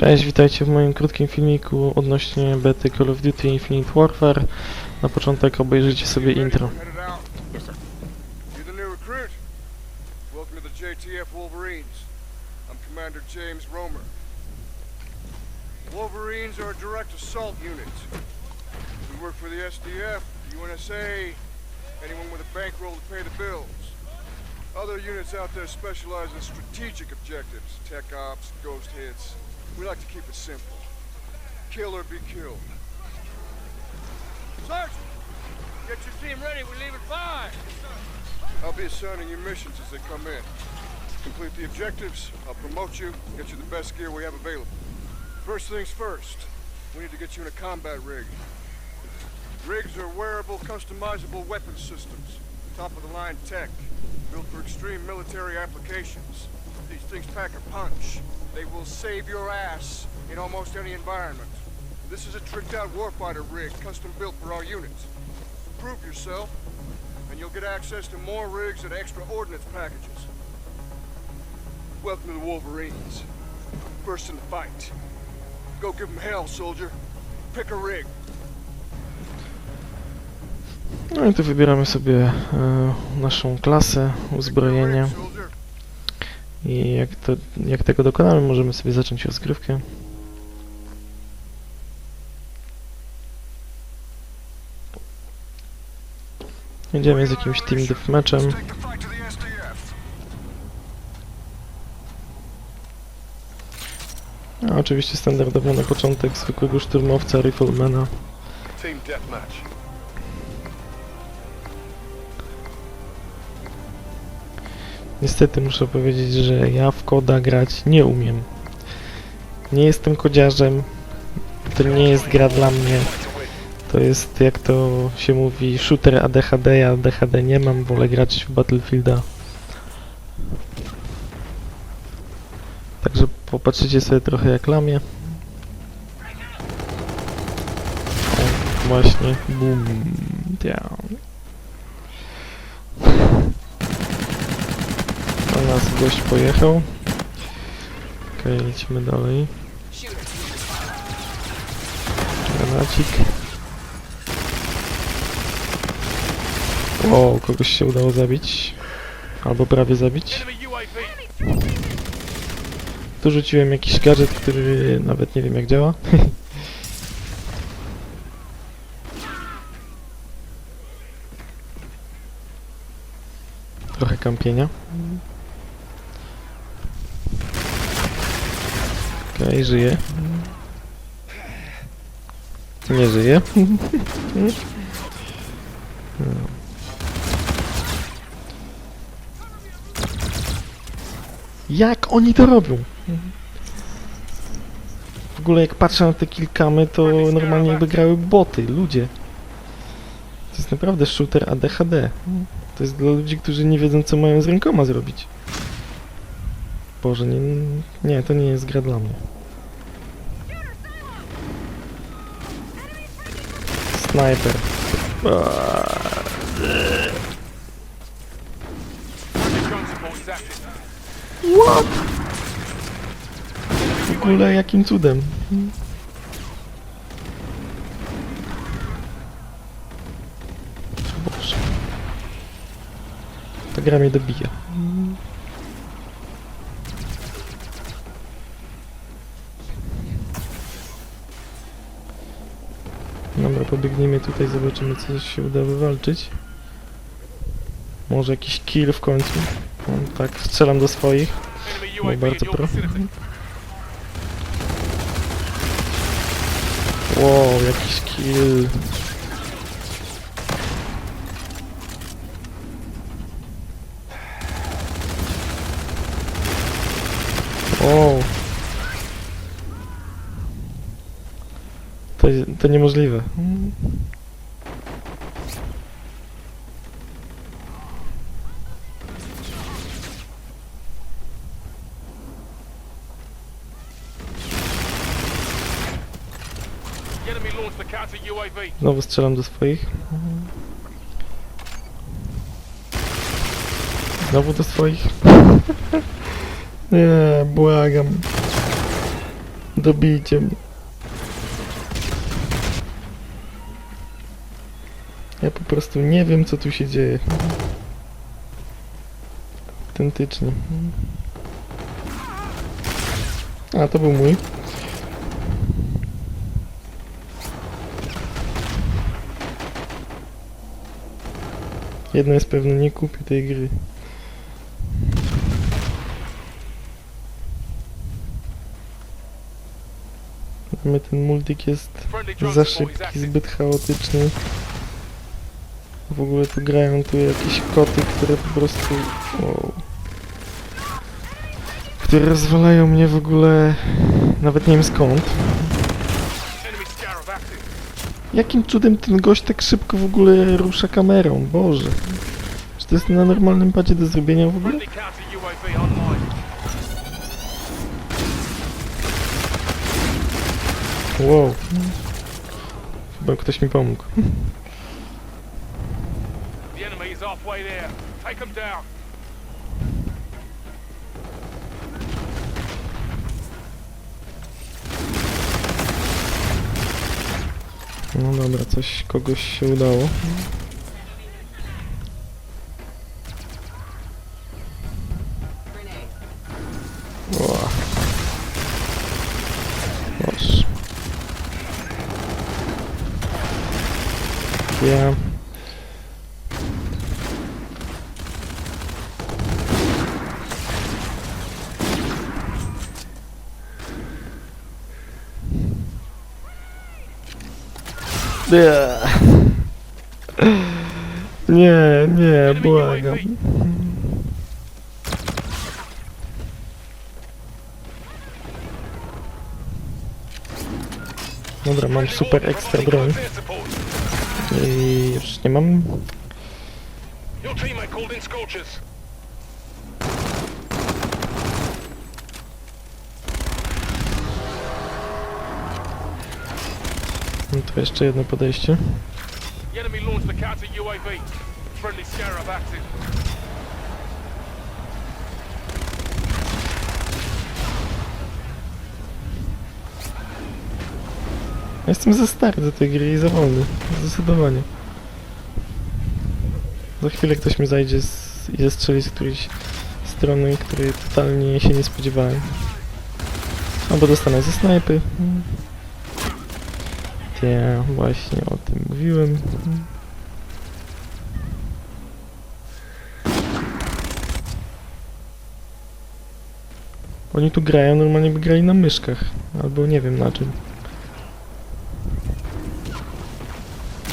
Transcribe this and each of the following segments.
Cześć, witajcie w moim krótkim filmiku odnośnie bety Call of Duty Infinite Warfare. Na początek obejrzyjcie sobie intro. Headed out. Yes, sir. You the new recruit? Welcome to the JTF Wolverines. I'm Commander James Romer. Wolverines are a direct assault unit. We work for the SDF, the UNSA, anyone with a bankroll to pay the bills. Other units out there specialize in strategic objectives, tech ops, ghost hits. We like to keep it simple. Kill or be killed. Sergeant! Get your team ready, we leave at five. I'll be assigning you missions as they come in. Complete the objectives, I'll promote you, get you the best gear we have available. First things first, we need to get you in a combat rig. Rigs are wearable, customizable weapon systems. Top of the line tech, built for extreme military applications. These things pack a punch. They will save your ass in almost any environment. This is a tricked out warfighter rig, custom built for our units. Prove yourself, and you'll get access to more rigs and extra ordnance packages. Welcome to the Wolverines. First in the fight. Go give them hell, soldier. Pick a rig. No i tu wybieramy sobie e, naszą klasę, uzbrojenie. I jak, to, jak tego dokonamy możemy sobie zacząć rozgrywkę. Jedziemy z jakimś team deathmatchem. A oczywiście standardowo na początek zwykłego szturmowca, riflemana. Team deathmatch. Niestety muszę powiedzieć, że ja w koda grać nie umiem. Nie jestem kodziarzem. To nie jest gra dla mnie. To jest, jak to się mówi, shooter ADHD. Ja ADHD nie mam, wolę grać w Battlefielda. Także popatrzycie sobie trochę jak lamię. O, właśnie, boom, down. A nas gość pojechał. Okej, lecimy dalej. Granacik. O, kogoś się udało zabić. Albo prawie zabić. Tu rzuciłem jakiś gadżet, który nawet nie wiem jak działa. Trochę kampienia. Okej, żyje. Nie żyje. Jak oni to robią? W ogóle jak patrzę na te kilkamy, to normalnie jakby grały boty, ludzie. To jest naprawdę shooter ADHD. To jest dla ludzi, którzy nie wiedzą co mają z rękoma zrobić. Boże, nie, nie, to nie jest gra dla mnie. Sniper. What? W ogóle jakim cudem? Boże. Ta gra mnie dobija. Dobra, pobiegniemy tutaj, zobaczymy co się uda wywalczyć. Może jakiś kill w końcu. O, tak, strzelam do swoich. Enemy No bardzo pro. Wow, jakiś kill. Wow. To, to niemożliwe. Znowu strzelam do swoich. Znowu do swoich. Nie, błagam. Dobijcie mnie. Ja po prostu nie wiem, co tu się dzieje. Autentycznie. A, to był mój. Jedno jest pewne, nie kupię tej gry. My ten multik jest za szybki, zbyt chaotyczny. W ogóle tu grają tu jakieś koty, które po prostu... Wow. Które rozwalają mnie w ogóle... Nawet nie wiem skąd. Jakim cudem ten gość tak szybko w ogóle rusza kamerą? Boże. Czy to jest na normalnym padzie do zrobienia w ogóle? Wow. Chyba ktoś mi pomógł. There. Take them down. No dobra, coś kogoś się udało. Ła. Nie. Nie, nie, błagam. Dobra, mam super ekstra broń. I już nie mam. Your teammate called in scorchers. To jeszcze jedno podejście. Jestem za stary do tej gry i za wolny. Zdecydowanie. Za chwilę ktoś mi zajdzie z, i zestrzeli z którejś strony, której totalnie się nie spodziewałem. Albo dostanę ze snajpy. Ja właśnie o tym mówiłem. Oni tu grają, normalnie by grali na myszkach. Albo nie wiem na czym.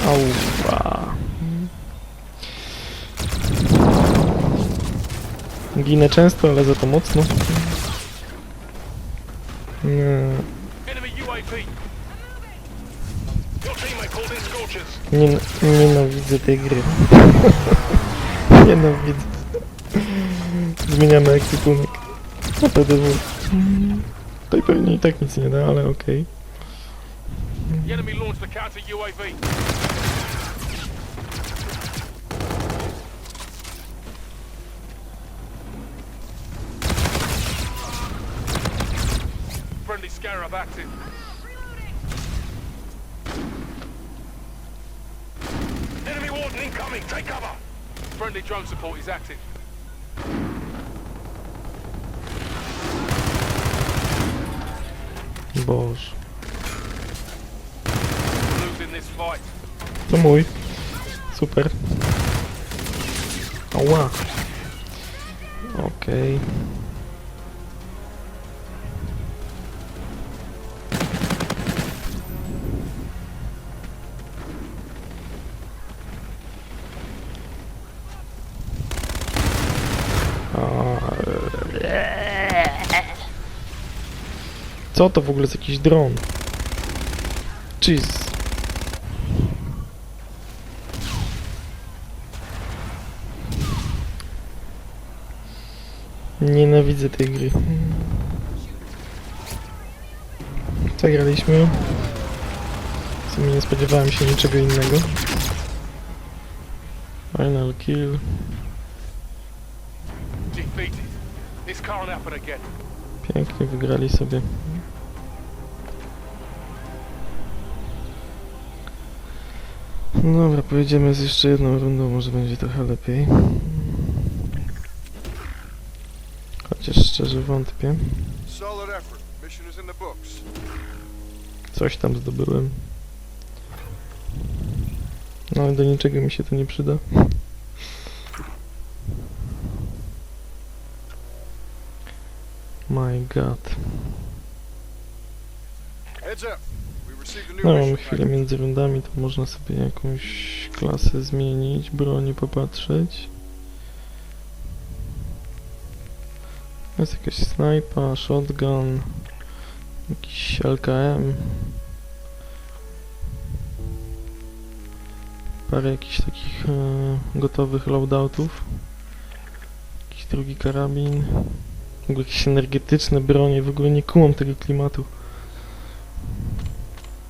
Auwa. Ginę często, ale za to mocno. Nie. Enemy UAV. Your teammate called in scorchers. Nie, nienawidzę tej gry. nienawidzę. Zmieniamy ekwipunek. Na PDW. Tutaj pewnie i tak nic nie da, ale okej. UAV. Friendly scarab active. Take cover. Friendly drone support is active. Boże. Losing this fight. Mój. Super. Ała. Okej. A, Co to w ogóle jest jakiś dron? Jeez. Nienawidzę tej gry. Zagraliśmy. W sumie nie spodziewałem się niczego innego. Final kill. Pięknie wygrali sobie. No Dobra, pojedziemy z jeszcze jedną rundą, może będzie trochę lepiej. Chociaż szczerze wątpię. Coś tam zdobyłem. No ale do niczego mi się to nie przyda. My god. Heads up. No, mission chwilę między rundami, to można sobie jakąś klasę zmienić, broni popatrzeć. Jest jakaś snajpa, shotgun, jakiś LKM. Parę jakichś takich e, gotowych loadoutów. Jakiś drugi karabin. W ogóle jakieś energetyczne bronie, w ogóle nie kumam tego klimatu.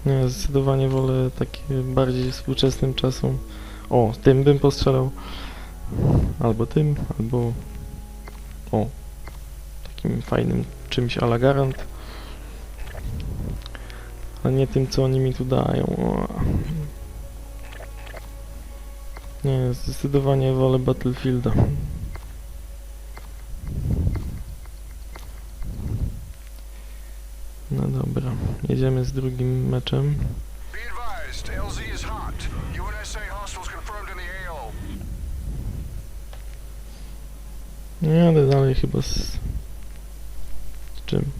Nie, zdecydowanie wolę takie bardziej współczesnym czasom. O, tym bym postrzelał. Albo tym, albo... O, takim fajnym czymś a la Garant. A nie tym, co oni mi tu dają. O. Nie, zdecydowanie wolę Battlefielda. No dobra, jedziemy z drugim meczem. AO. No jadę dalej chyba z... z czym?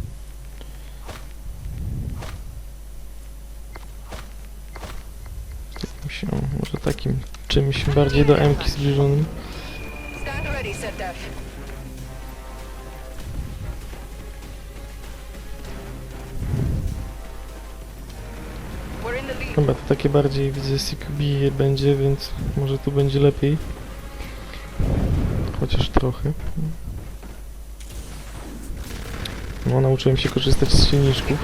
O, może takim czymś bardziej do M-ki zbliżonym. Stand ready, set Chyba to takie bardziej widzę CQB będzie, więc może tu będzie lepiej. Chociaż trochę. No, nauczyłem się korzystać z silniczków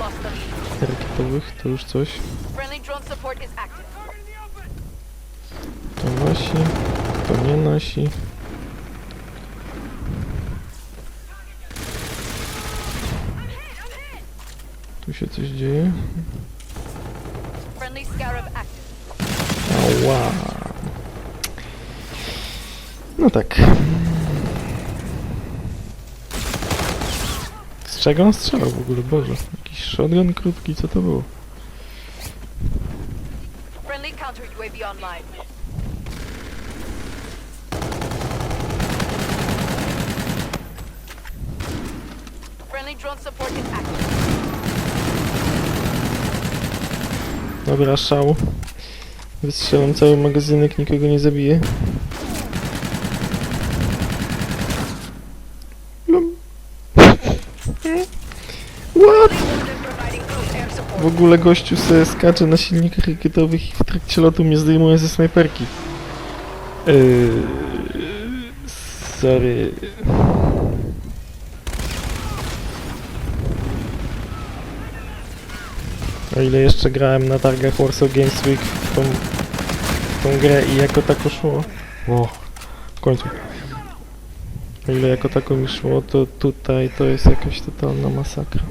rakietowych, to już coś. To nasi, to nie nasi. Tu się coś dzieje. Ała. No tak. Z czego on strzelał w ogóle? Boże. Jakiś shotgun krótki, co to było? Friendly drone support is active. Dobra, szał. Wystrzelam cały magazynek, nikogo nie zabiję. What? W ogóle gościu se skacze na silnikach rakietowych i w trakcie lotu mnie zdejmuje ze snajperki. Yy, sorry. O ile jeszcze grałem na targach Warsaw Games Week w tą, w tą grę i jako tako szło. O, w końcu. O ile jako tako mi szło, to tutaj to jest jakaś totalna masakra.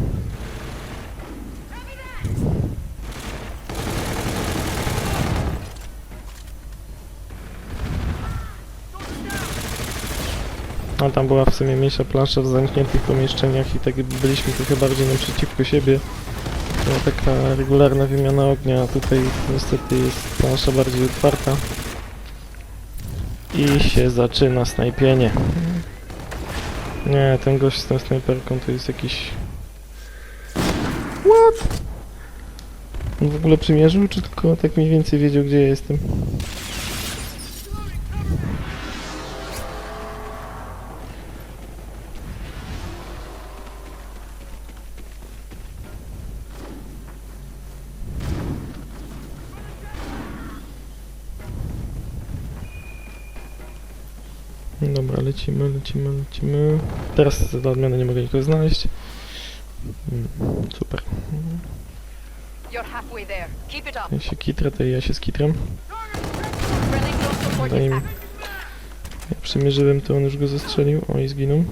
No tam była w sumie mniejsza plansza w zamkniętych pomieszczeniach i tak byliśmy trochę bardziej naprzeciwko siebie. Była taka regularna wymiana ognia, a tutaj niestety jest plansza bardziej otwarta. I się zaczyna snajpienie. Nie, ten gość z tą snajperką to jest jakiś... What? On w ogóle przymierzył, czy tylko tak mniej więcej wiedział, gdzie ja jestem? Dobra, lecimy, lecimy, lecimy. Teraz za odmianę nie mogę nikogo znaleźć. Mm, Super. Ja się kitrę, to ja się drone support Daj mi. Jak przymierzyłem, to on już go zastrzelił. O, i zginął.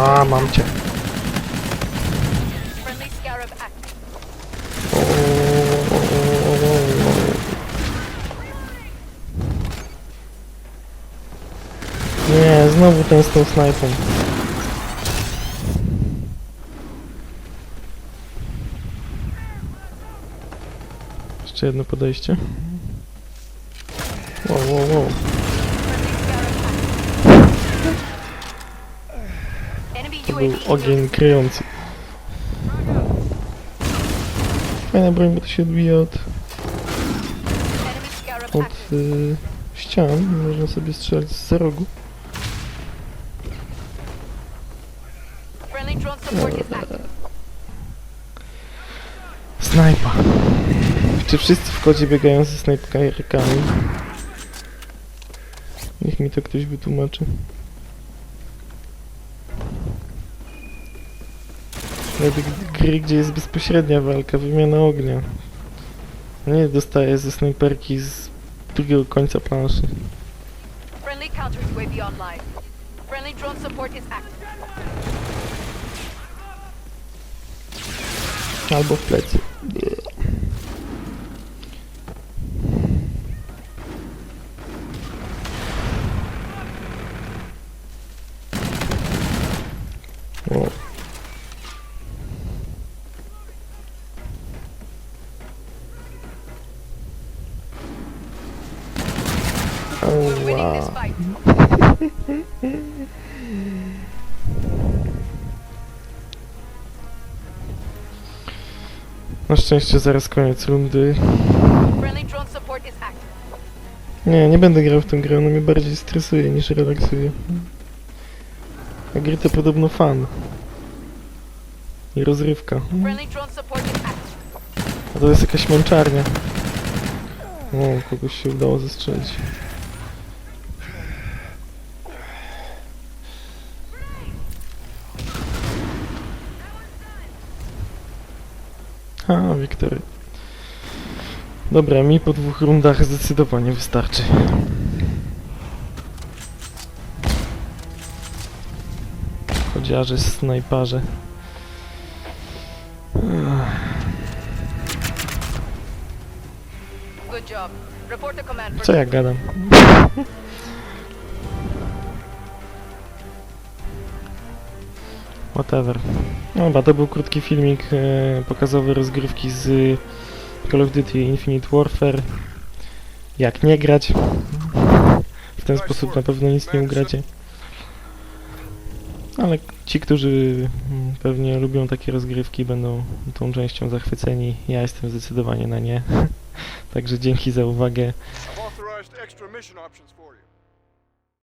A, mam cię. Friendly scarab active. O, o, o, o, o. Nie, znowu ten z tą snajpą. Jeszcze jedno podejście. Wow, wow, wow. Enemy To UAV był ogień kryjący. Fajna broń, bo to się odbija od, od y, ścian. Można sobie strzelać z rogu. Snajpa. Czy wszyscy w kodzie biegają ze snajperkami? Niech mi to ktoś wytłumaczy. Nawet gry, gdzie jest bezpośrednia walka, wymiana ognia. Nie dostaję ze snajperki z drugiego końca planszy. Friendly counter UAV online. Friendly drone support is active. Albo w plecy. O. We're fight. Na szczęście zaraz koniec rundy. Friendly drone support is active. Nie, nie będę grał w tę grę, ona mnie bardziej stresuje niż relaksuje. A gry to podobno fan. I rozrywka. Friendly drone support is active. A to jest jakaś męczarnia. O, kogoś się udało zestrzelić. A, Wiktory. Dobra, mi po dwóch rundach zdecydowanie wystarczy. Chodziarze, snajparze. Co ja gadam? Whatever. Dobra, to był krótki filmik e, pokazowy rozgrywki z Call of Duty Infinite Warfare. Jak nie grać. W ten sposób na pewno nic nie ugracie. Ale ci, którzy mm, pewnie lubią takie rozgrywki, będą tą częścią zachwyceni. Ja jestem zdecydowanie na nie. Także dzięki za uwagę.